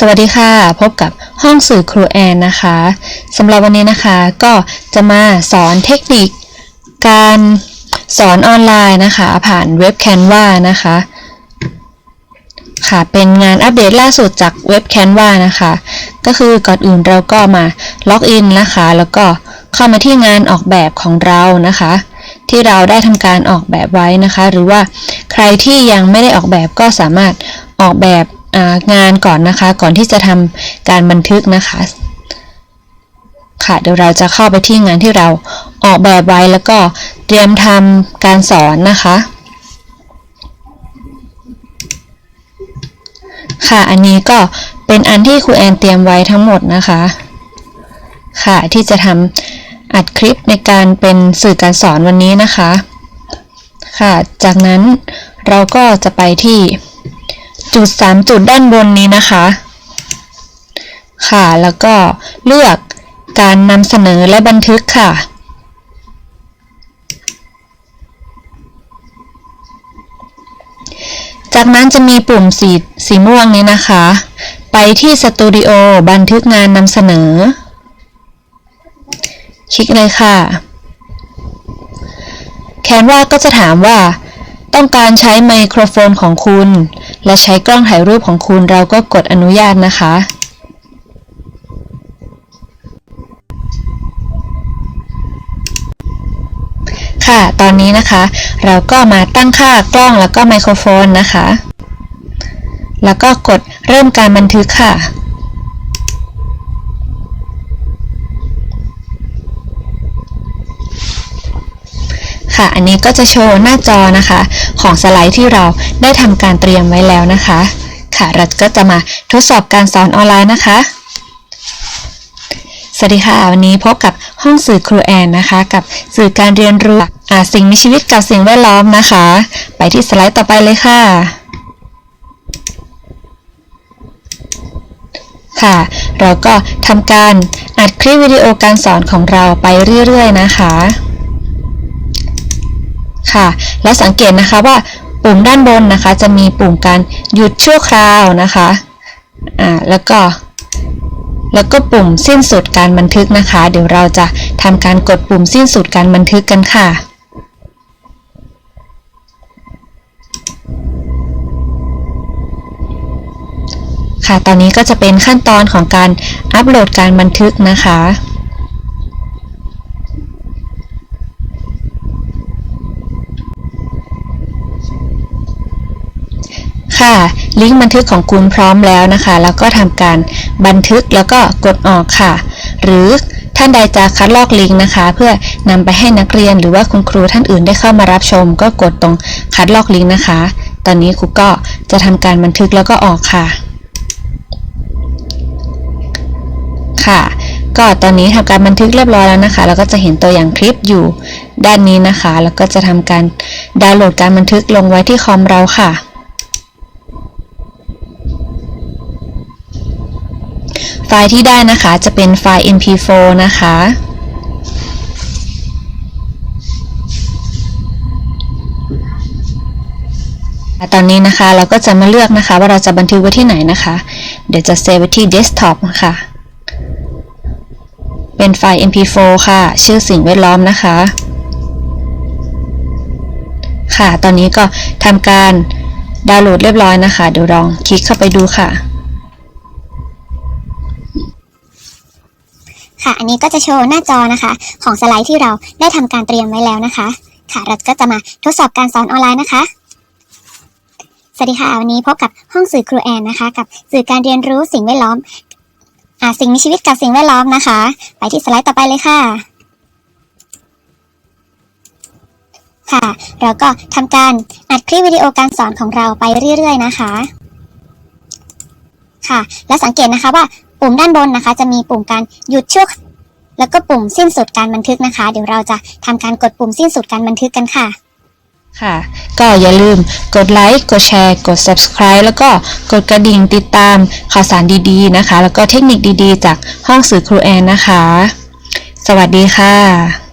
สวัสดีค่ะ พบกับห้องสื่อครูแอนนะคะสำหรับวันนี้นะคะก็จะมาสอนเทคนิค การสอนออนไลน์นะคะ ผ่านเว็บ Canva นะคะ ค่ะเป็นงานอัปเดตล่าสุดจากเว็บ Canva นะคะ ก็คือก่อนอื่นเราก็มาล็อกอินนะคะ แล้วก็เข้ามาที่งานออกแบบของเรานะคะ ที่เราได้ทำการออกแบบไว้นะคะ หรือว่าใครที่ยังไม่ได้ออกแบบก็สามารถออกแบบ งานก่อนนะคะ ก่อนที่จะทำการบันทึกนะคะ ค่ะเดี๋ยวเราจะเข้าไปที่งานที่เราออกแบบไว้แล้วก็เตรียมทำการสอนนะคะ ค่ะอันนี้ก็เป็นอันที่ครูแอนเตรียมไว้ทั้งหมดนะคะ ค่ะที่จะทำอัดคลิปในการเป็นสื่อการสอนวันนี้นะคะ ค่ะจากนั้นเราก็จะไปที่ จุด 3 จุดด้านบนนี้นะคะ ค่ะ แล้วก็เลือกการนำเสนอและบันทึกค่ะ จากนั้นจะมีปุ่มสีสีม่วงนี้นะคะ ไปที่สตูดิโอบันทึกงานนำเสนอ คลิกเลยค่ะ แคนวาก็จะถามว่า ต้องการใช้ไมโครโฟนของคุณ และใช้กล้องถ่ายรูปของคุณเราก็กดอนุญาตนะคะ ค่ะ ตอนนี้นะคะ เราก็มาตั้งค่ากล้องแล้วก็ไมโครโฟนนะคะ แล้วก็กดเริ่มการบันทึกค่ะ ค่ะ อันนี้ก็จะโชว์หน้าจอนะคะ ของสไลด์ที่เราได้ทำการเตรียมไว้แล้วนะคะ ค่ะ เราก็จะมาทดสอบการสอนออนไลน์นะคะ สวัสดีค่ะ วันนี้พบกับห้องสื่อครูแอนนะคะ กับสื่อการเรียนรู้อ่าสิ่งมีชีวิตกับสิ่งแวดล้อมนะคะ ไปที่สไลด์ต่อไปเลยค่ะค่ะ เราก็ทำการอัดคลิปวิดีโอการสอนของเราไปเรื่อย ๆ นะคะ ค่ะ แล้วสังเกตนะคะว่าปุ่มด้านบนนะคะ จะมีปุ่มการหยุดชั่วคราวนะคะอ่าแล้วก็ แล้วก็ปุ่มสิ้นสุดการบันทึกนะคะ เดี๋ยวเราจะทำการกดปุ่มสิ้นสุดการบันทึกกันค่ะค่ะ ตอนนี้ก็จะเป็นขั้นตอนของการอัปโหลดการบันทึกนะคะ ค่ะ ลิงก์บันทึกของคุณพร้อมแล้วนะคะ แล้วก็ทำการบันทึกแล้วก็กดออกค่ะ หรือท่านใดจะคัดลอกลิงก์นะคะ เพื่อนำไปให้นักเรียนหรือว่าคุณครูท่านอื่นได้เข้ามารับชม ก็กดตรงคัดลอกลิงก์นะคะ ตอนนี้ครูก็จะทำการบันทึกแล้วก็ออกค่ะ ค่ะ ก็ตอนนี้ทำการบันทึกเรียบร้อยแล้วนะคะ แล้วก็จะเห็นตัวอย่างคลิปอยู่ด้านนี้นะคะ แล้วก็จะทำการดาวน์โหลดการบันทึกลงไว้ที่คอมเราค่ะ ไฟล์ที่ได้นะคะจะเป็นไฟล์ mp4 นะคะ ตอนนี้นะคะเราก็จะมาเลือกนะคะว่าเราจะบันทึกไว้ที่ไหนนะคะ เดี๋ยวจะเซฟไว้ที่ desktop ค่ะ เป็นไฟล์ mp4 ค่ะ ชื่อสิ่งแวดล้อมนะคะ ค่ะ ตอนนี้ก็ทำการดาวน์โหลดเรียบร้อยนะคะ เดี๋ยวลองคลิกเข้าไปดูค่ะ ค่ะ อันนี้ก็จะโชว์หน้าจอนะคะ ของสไลด์ที่เราได้ทำการเตรียมไว้แล้วนะคะ ค่ะ เราก็จะมาทดสอบการสอนออนไลน์นะคะ สวัสดีค่ะ วันนี้พบกับห้องสื่อครูแอนนะคะ กับสื่อการเรียนรู้สิ่งแวดล้อมอ่าสิ่งมีชีวิตกับสิ่งแวดล้อมนะคะ ไปที่สไลด์ต่อไปเลยค่ะ ค่ะ เราก็ทำการอัดคลิปวิดีโอการสอนของเราไปเรื่อย ๆ นะคะ ค่ะ และสังเกตนะคะว่า ปุ่มด้านบนนะคะ จะมีปุ่มการหยุดชั่วแล้วก็ปุ่มสิ้นสุดการบันทึกนะคะ เดี๋ยวเราจะทำการกดปุ่มสิ้นสุดการบันทึกกันค่ะ ค่ะ ก็อย่าลืมกดไลค์กดแชร์ กด subscribe แล้วก็กดกระดิ่งติดตามข่าวสารดีๆนะคะ แล้วก็เทคนิคดีๆ จากห้องสื่อครูแอนนะคะ สวัสดีค่ะ